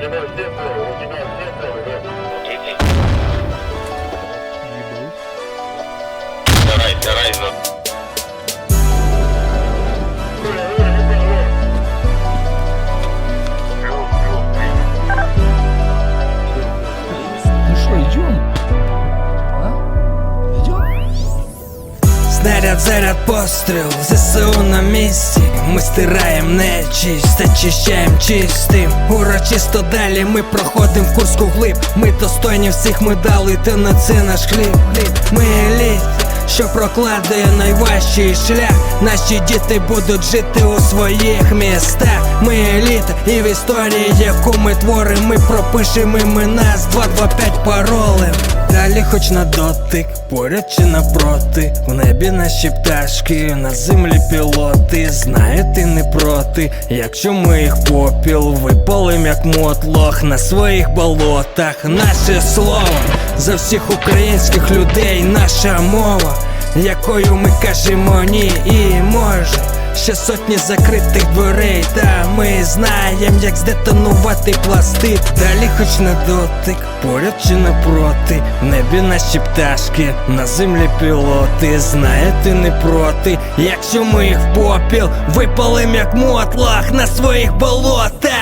现在现在，我们现在现在里面，我提醒。Снаряд, заряд, постріл, ЗСУ на місці. Ми стираєм нечисть, очищаєм чистим. Урочисто далі ми проходим в Курську глиб. Ми достойні всіх медалей, та на це наш хліб. Ми еліт, що прокладає найважчий шлях. Наші діти будуть жити у своїх містах. Ми еліта, і в історії, яку ми творимо, ми пропишемо імена з 225 паролем. Далі хоч на дотик, поряд чи напроти. В небі наші пташки, на землі пілоти. Знає, ти не проти, якщо ми їх попіл, випалим як мотлох на своїх болотах. Наше слово за всіх українських людей, наша мова, якою ми кажемо ні і може. Ще сотні закритих дверей, та ми знаєм, як здетонувати пласти. Далі хоч на дотик, поряд чи напроти. В небі наші пташки, на землі пілоти. знаєте не проти, якщо ми їх попіл, випалим як мотлах на своїх болотах.